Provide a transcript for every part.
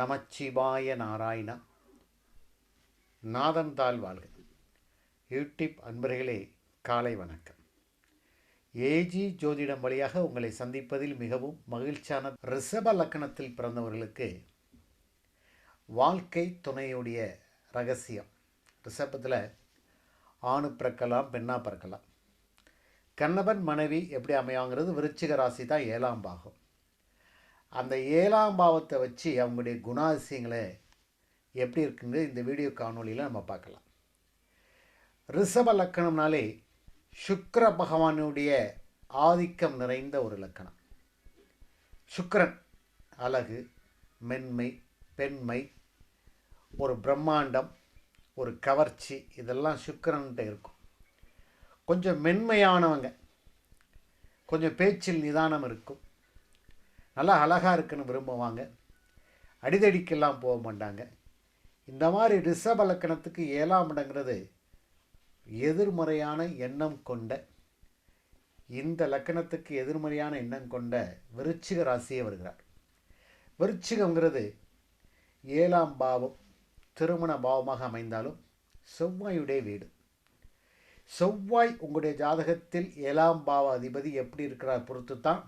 நமச்சிவாய நாராயணா. நாதன்தாள் வாழ்க. யூடியூப் அன்பர்களே காலை வணக்கம். ஏஜி ஜோதிடம் வழியாக உங்களை சந்திப்பதில் மிகவும் மகிழ்ச்சியான ரிஷப லக்கணத்தில் பிறந்தவர்களுக்கு வாழ்க்கை துணையுடைய ரகசியம். ரிஷபத்தில் ஆணு பிறக்கலாம் பெண்ணா பிறக்கலாம். கணவன் மனைவி எப்படி அமையாங்கிறது விருச்சிக ராசி தான் ஏழாம் பாகம். அந்த ஏழாம் பாவத்தை வச்சு அவங்களுடைய குணாதிசயங்களை எப்படி இருக்குன்னு இந்த வீடியோ காணொலியில் நம்ம பார்க்கலாம். ரிஷப லக்கணம்னாலே சுக்கர பகவானுடைய ஆதிக்கம் நிறைந்த ஒரு லக்கணம். சுக்கரன் அழகு மென்மை பெண்மை ஒரு பிரம்மாண்டம் ஒரு கவர்ச்சி இதெல்லாம் சுக்கரன்கிட்ட இருக்கும். கொஞ்சம் மென்மையானவங்க கொஞ்சம் பேச்சில் நிதானம் இருக்கும். நல்லா அழகாக இருக்குன்னு விரும்புவாங்க. அடிதடிக்கெல்லாம் போக மாட்டாங்க. இந்த மாதிரி ரிஷப லக்கணத்துக்கு ஏழாம் இடங்கிறது எதிர்மறையான எண்ணம் கொண்ட இந்த லக்கணத்துக்கு எதிர்மறையான எண்ணம் கொண்ட விருச்சிக ராசியே வருகிறார். விருச்சிகங்கிறது ஏழாம் பாவம் திருமண பாவமாக அமைந்தாலும் செவ்வாயுடைய வீடு. செவ்வாய் உங்களுடைய ஜாதகத்தில் ஏழாம் பாவ அதிபதி எப்படி இருக்கிறார் பொறுத்து தான்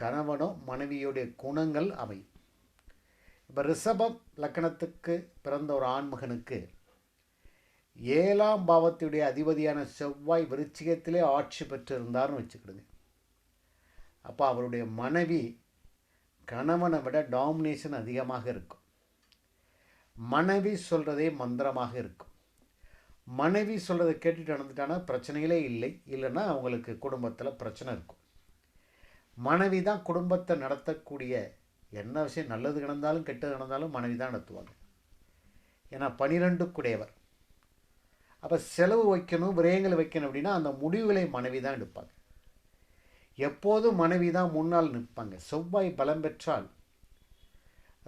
கணவனோ மனைவியுடைய குணங்கள் அவை. இப்போ ரிஷபம் லக்கணத்துக்கு பிறந்த ஒரு ஆண்மகனுக்கு ஏழாம் பாவத்துடைய அதிபதியான செவ்வாய் விருச்சிகத்திலே ஆட்சி பெற்றிருந்தார்னு வச்சுக்கிடுங்க. அப்போ அவருடைய மனைவி கணவனை விட டாமினேஷன் அதிகமாக இருக்கும். மனைவி சொல்கிறதே மந்திரமாக இருக்கும். மனைவி சொல்கிறத கேட்டுட்டு நடந்துட்டானா பிரச்சனைகளே இல்லை. இல்லைன்னா அவங்களுக்கு குடும்பத்தில் பிரச்சனை இருக்கும். மனைவி தான் குடும்பத்தை நடத்தக்கூடிய என்ன விஷயம் நல்லது கிடந்தாலும் கெட்டது நடந்தாலும் மனைவி தான் நடத்துவாங்க. ஏன்னா பனிரெண்டுக்குடையவர். அப்போ செலவு வைக்கணும் விரயங்களை வைக்கணும் அப்படின்னா அந்த முடிவுகளை மனைவி தான் எடுப்பாங்க. எப்போதும் மனைவி தான் முன்னால் நிற்பாங்க. செவ்வாய் பலம் பெற்றால்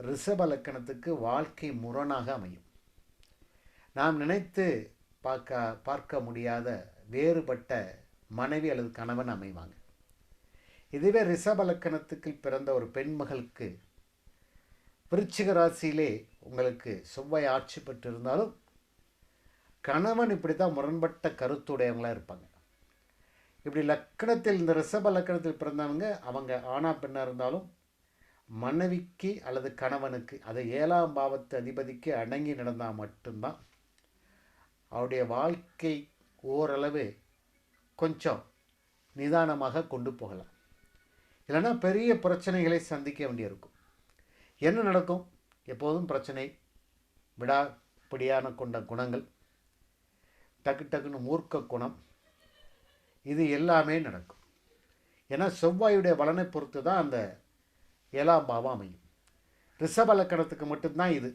ரிஷப லக்கணத்துக்கு வாழ்க்கை முரணாக அமையும். நாம் நினைத்து பார்க்க பார்க்க முடியாத வேறுபட்ட மனைவி அல்லது கணவன் அமைவாங்க. இதுவே ரிஷப லக்கணத்துக்கு பிறந்த ஒரு பெண்மகளுக்கு விருச்சிக ராசியிலே உங்களுக்கு செவ்வாய் ஆட்சி பெற்றிருந்தாலும் கணவன் இப்படி தான் முரண்பட்ட கருத்துடையவங்களாக இருப்பாங்க. இப்படி லக்கணத்தில் இந்த ரிஷப லக்கணத்தில் பிறந்தவங்க அவங்க ஆணா பெண்ணாக இருந்தாலும் மனைவிக்கு அல்லது கணவனுக்கு அது ஏழாம் பாவத்து அதிபதிக்கு அடங்கி நடந்தால் மட்டும்தான் அவருடைய வாழ்க்கை ஓரளவு கொஞ்சம் நிதானமாக கொண்டு போகலாம். இல்லைன்னா பெரிய பிரச்சனைகளை சந்திக்க வேண்டியிருக்கும். என்ன நடக்கும்? எப்போதும் பிரச்சனை விடாப்பிடியான கொண்ட குணங்கள் டக்கு டக்குன்னு மூர்க்க குணம் இது எல்லாமே நடக்கும். ஏன்னா செவ்வாயுடைய பலனை பொறுத்து தான் அந்த ஏழாம் பாவம் அமையும். ரிஷப லக்கணத்துக்கு மட்டும்தான் இது.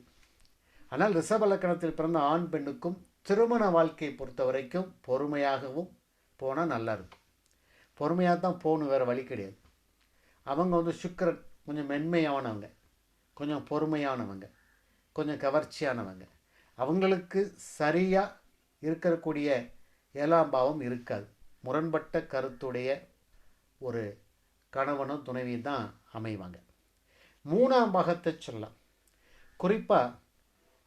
ஆனால் ரிஷப லக்கணத்தில் பிறந்த ஆண் பெண்ணுக்கும் திருமண வாழ்க்கையை பொறுத்த வரைக்கும் பொறுமையாகவும் போனால் நல்லா இருக்கும். பொறுமையாக தான் போகணும் வேறு வழி கிடையாது. அவங்க வந்து சுக்கரன் கொஞ்சம் மென்மையானவங்க கொஞ்சம் பொறுமையானவங்க கொஞ்சம் கவர்ச்சியானவங்க. அவங்களுக்கு சரியாக இருக்கக்கூடிய ஏழாம் பாவம் இருக்காது. முரண்பட்ட கருத்துடைய ஒரு கணவனும் துணைவி தான் அமைவாங்க. மூணாம் பாகத்தை சொல்லலாம். குறிப்பாக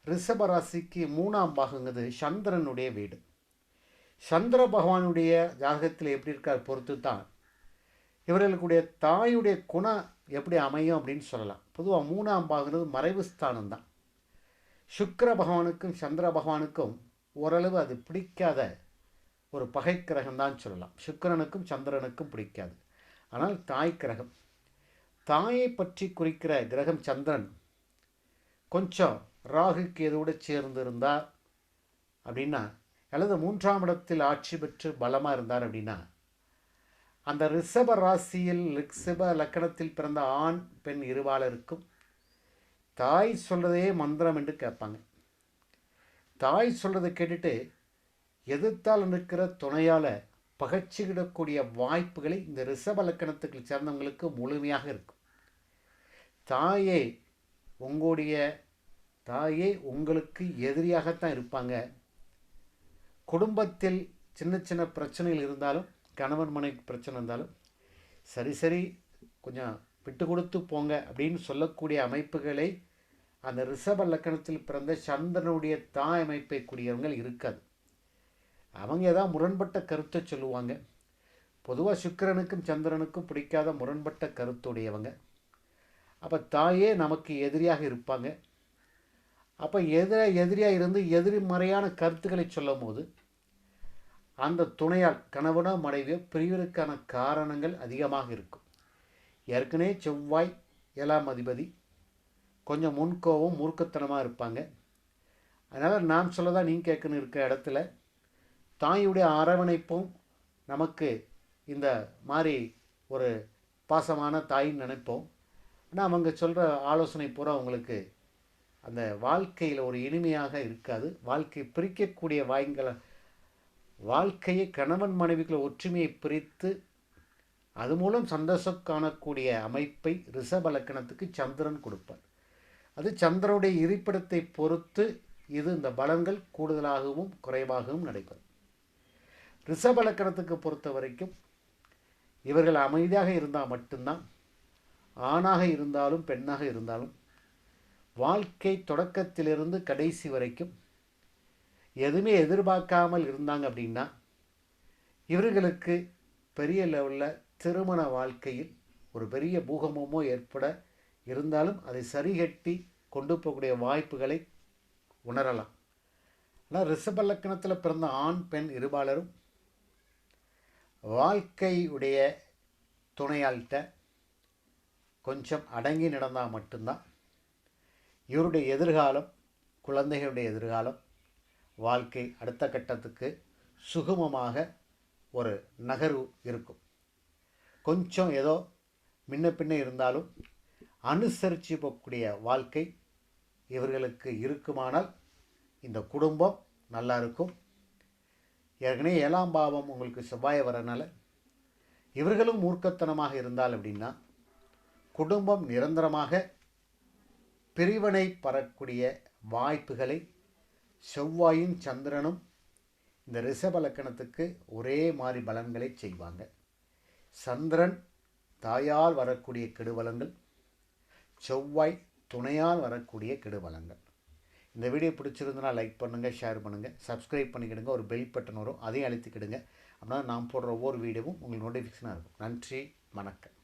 ரிஷபராசிக்கு மூணாம் பாகங்கிறது சந்திரனுடைய வீடு. சந்திர பகவானுடைய ஜாதகத்தில் எப்படி இருக்கார் பொறுத்து தான் இவர்களுடைய தாயுடைய குணம் எப்படி அமையும் அப்படின்னு சொல்லலாம். பொதுவாக மூணாம் பாகங்கிறது மறைவு ஸ்தானம் தான் சுக்கர பகவானுக்கும் சந்திர பகவானுக்கும் ஓரளவு அது பிடிக்காத ஒரு பகை கிரகம் தான் சொல்லலாம். சுக்கரனுக்கும் சந்திரனுக்கும் பிடிக்காது. ஆனால் தாய் கிரகம். தாயை பற்றி குறிக்கிற கிரகம் சந்திரன். கொஞ்சம் ராகு கேதுவோடு இருந்தார் அப்படின்னா அல்லது மூன்றாம் இடத்தில் ஆட்சி பெற்று பலமாக இருந்தார் அப்படின்னா அந்த ரிஷப ராசியில் ரிஷப லக்கணத்தில் பிறந்த ஆண் பெண் இருவாளருக்கும் தாய் சொல்கிறதே மந்திரம் என்று கேட்பாங்க. தாய் சொல்கிறத கேட்டுட்டு எதிர்த்தால் நிற்கிற துணையால் பகச்சிக்கிடக்கூடிய வாய்ப்புகளை இந்த ரிஷப லக்கணத்துக்கு சேர்ந்தவங்களுக்கு முழுமையாக இருக்கும். தாயே உங்களுடைய தாயே உங்களுக்கு எதிரியாகத்தான் இருப்பாங்க. குடும்பத்தில் சின்ன சின்ன பிரச்சனைகள் இருந்தாலும் கணவன் மனைவி பிரச்சனை இருந்தாலும் சரி சரி கொஞ்சம் விட்டு கொடுத்து போங்க அப்படின்னு சொல்லக்கூடிய அமைப்புகளை அந்த ரிஷப லக்கணத்தில் பிறந்த சந்திரனுடைய தாய் அமைப்பை கூடியவங்கள் இருக்காது. அவங்க ஏதாவது முரண்பட்ட கருத்தை சொல்லுவாங்க. பொதுவாக சுக்கிரனுக்கும் சந்திரனுக்கும் பிடிக்காத முரண்பட்ட கருத்துடையவங்க. அப்போ தாயே நமக்கு எதிரியாக இருப்பாங்க. அப்போ எதிர எதிரியாக இருந்து எதிர்மறையான கருத்துக்களை சொல்லும் போது அந்த துணையால் கணவனோ மனைவியோ பிரிவதற்கான காரணங்கள் அதிகமாக இருக்கும். ஏற்கனவே செவ்வாய் ஏழாம் அதிபதி. கொஞ்சம் முன்கோவம் மூர்க்கத்தனமாக இருப்பாங்க. அதனால் நான் சொல்லதான் நீ கேட்கணும் இருக்க இடத்துல தாயுடைய அரவணைப்பும் நமக்கு இந்த மாதிரி ஒரு பாசமான தாயின்னு நினைப்போம். ஆனால் அவங்க சொல்கிற ஆலோசனை பூரா அவங்களுக்கு அந்த வாழ்க்கையில் ஒரு இனிமையாக இருக்காது. வாழ்க்கை பிரிக்கக்கூடிய வாய்ங்களை வாழ்க்கையை கணவன் மனைவிக்குள்ள ஒற்றுமையை பிரித்து அது மூலம் சந்தோஷம் காணக்கூடிய அமைப்பை ரிஷப லக்கணத்துக்கு சந்திரன் கொடுப்பார். அது சந்திரனுடைய இருப்பிடத்தை பொறுத்து இது இந்த பலன்கள் கூடுதலாகவும் குறைவாகவும் நடைபெறும். ரிஷப லக்கணத்துக்கு பொறுத்த வரைக்கும் இவர்கள் அமைதியாக இருந்தால் மட்டும்தான் ஆணாக இருந்தாலும் பெண்ணாக இருந்தாலும் வாழ்க்கை தொடக்கத்திலிருந்து கடைசி வரைக்கும் எதுவுமே எதிர்பார்க்காமல் இருந்தாங்க அப்படின்னா இவர்களுக்கு பெரிய லெவலில் திருமண வாழ்க்கையில் ஒரு பெரிய பூகமமோ ஏற்பட இருந்தாலும் அதை சரிகட்டி கொண்டு போகக்கூடிய வாய்ப்புகளை உணரலாம். ஆனால் ரிஷப லக்கணத்தில் பிறந்த ஆண் பெண் இருபாலரும் வாழ்க்கையுடைய துணையாள்கிட்ட கொஞ்சம் அடங்கி நடந்தால் மட்டும்தான் இவருடைய எதிர்காலம் குழந்தைகளுடைய எதிர்காலம் வாழ்க்கை அடுத்த கட்டத்துக்கு சுகமமாக ஒரு நகர்வு இருக்கும். கொஞ்சம் ஏதோ முன்ன பின்ன இருந்தாலும் அனுசரித்து போகக்கூடிய வாழ்க்கை இவர்களுக்கு இருக்குமானால் இந்த குடும்பம் நல்லா இருக்கும். ஏற்கனவே ஏழாம் பாவம் உங்களுக்கு செவ்வாய் வரனால இவர்களும் மூர்க்கத்தனமாக இருந்தால் அப்படின்னா குடும்பம் நிரந்தரமாக பிரிவினை பெறக்கூடிய வாய்ப்புகளை செவ்வாயும் சந்திரனும் இந்த ரிஷப லக்கணத்துக்கு ஒரே மாதிரி பலன்களை செய்வாங்க. சந்திரன் தாயால் வரக்கூடிய கெடுபலங்கள் செவ்வாய் துணையால் வரக்கூடிய கெடுபலங்கள் இந்த வீடியோ பிடிச்சிருந்தனா லைக் பண்ணுங்கள் ஷேர் பண்ணுங்கள் சப்ஸ்கிரைப் பண்ணிக்கிடுங்க ஒரு பெல் பட்டன் வரும் அதையும் அழுத்திக்கிடுங்க. அப்படின்னா நான் போடுற ஒவ்வொரு வீடியோவும் உங்களுக்கு நோட்டிஃபிகேஷனாக இருக்கும். நன்றி வணக்கம்.